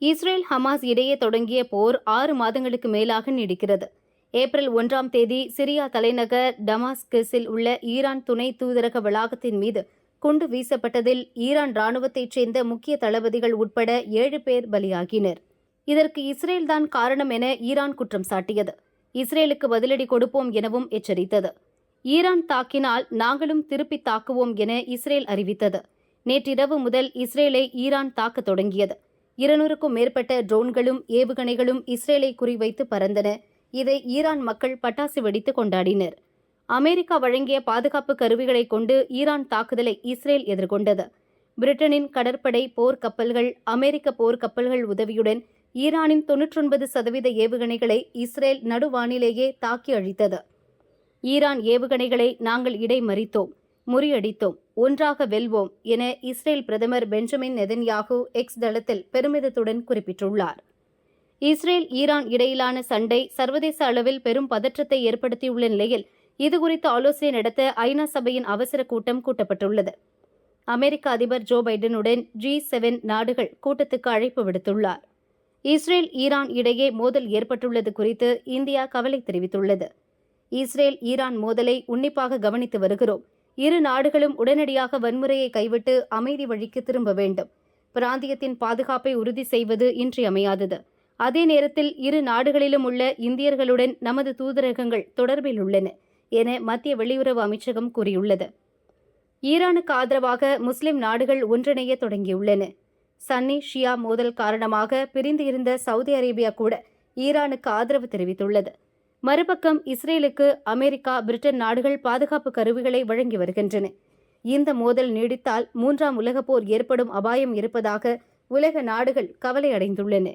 Israel Hamas இடையே தொடங்கிய போர் ஆறு மாதங்களுக்கு மேலாக நீடிக்கிறது. ஏப்ரல் ஒன்றாம் தேதி சிரியா தலைநகர் டமாஸ்கஸில் உள்ள ஈரான் துணை தூதரக வளாகத்தின் மீது குண்டு வீசப்பட்டதில் ஈரான் ராணுவத்தைச் சேர்ந்த முக்கிய தளபதிகள் உட்பட ஏழு பேர் பலியாகினர். இதற்கு இஸ்ரேல்தான் காரணம் என ஈரான் குற்றம் சாட்டியது. இஸ்ரேலுக்கு பதிலடி கொடுப்போம் எனவும் எச்சரித்தது. ஈரான் தாக்கினால் நாங்களும் திருப்பி தாக்குவோம் என இஸ்ரேல் அறிவித்தது. நேற்றிரவு முதல் இஸ்ரேலை ஈரான் தாக்க தொடங்கியது. இருநூறுக்கும் மேற்பட்ட ட்ரோன்களும் ஏவுகணைகளும் இஸ்ரேலை குறிவைத்து பறந்தன. இதை ஈரான் மக்கள் பட்டாசு வெடித்து கொண்டாடினர். அமெரிக்கா வழங்கிய பாதுகாப்பு கருவிகளை கொண்டு ஈரான் தாக்குதலை இஸ்ரேல் எதிர்கொண்டது. பிரிட்டனின் கடற்படை போர் கப்பல்கள் அமெரிக்க போர் கப்பல்கள் உதவியுடன் ஈரானின் தொன்னூற்றொன்பது சதவீத ஏவுகணைகளை இஸ்ரேல் நடுவானிலேயே தாக்கி அழித்தது. ஈரான் ஏவுகணைகளை நாங்கள் இடைமறித்தோம் முறியடித்தோம். ஒன்றாக வெல்வோம் என இஸ்ரேல் பிரதமர் பெஞ்சமின் நெதன்யாகு எக்ஸ் தளத்தில் பெருமிதத்துடன் குறிப்பிட்டுள்ளார். இஸ்ரேல் ஈரான் இடையிலான சண்டை சர்வதேச அளவில் பெரும் பதற்றத்தை ஏற்படுத்தியுள்ள நிலையில் இதுகுறித்து ஆலோசனை நடத்த ஐநா சபையின் அவசர கூட்டம் கூட்டப்பட்டுள்ளது. அமெரிக்க அதிபர் ஜோ பைடனுடன் ஜி செவன் நாடுகள் கூட்டத்துக்கு அழைப்பு விடுத்துள்ளார். இஸ்ரேல் ஈரான் இடையே மோதல் ஏற்பட்டுள்ளது குறித்து இந்தியா கவலை தெரிவித்துள்ளது. இஸ்ரேல் ஈரான் மோதலை உன்னிப்பாக கவனித்து வருகிறோம். இரு நாடுகளும் உடனடியாக வன்முறையை கைவிட்டு அமைதி வழிக்கு திரும்ப வேண்டும். பிராந்தியத்தின் பாதுகாப்பை உறுதி செய்வது இன்றியமையாதது. அதே நேரத்தில் இரு நாடுகளிலும் உள்ள இந்தியர்களுடன் நமது தூதரகங்கள் தொடர்பில் உள்ளன என மத்திய வெளியுறவு அமைச்சகம் கூறியுள்ளது. ஈரானுக்கு ஆதரவாக முஸ்லிம் நாடுகள் ஒன்றிணைய தொடங்கியுள்ளன. சன்னி ஷியா மோதல் காரணமாக பிரிந்து இருந்த சவுதி அரேபியா கூட ஈரானுக்கு ஆதரவு தெரிவித்துள்ளது. மறுபக்கம் இஸ்ரேலுக்கு அமெரிக்கா பிரிட்டன் நாடுகள் பாதுகாப்பு கருவிகளை வழங்கி வருகின்றன. இந்த மோதல் நீடித்தால் மூன்றாம் உலகப் போர் ஏற்படும் அபாயம் இருப்பதாக உலக நாடுகள் கவலை அடைந்துள்ளன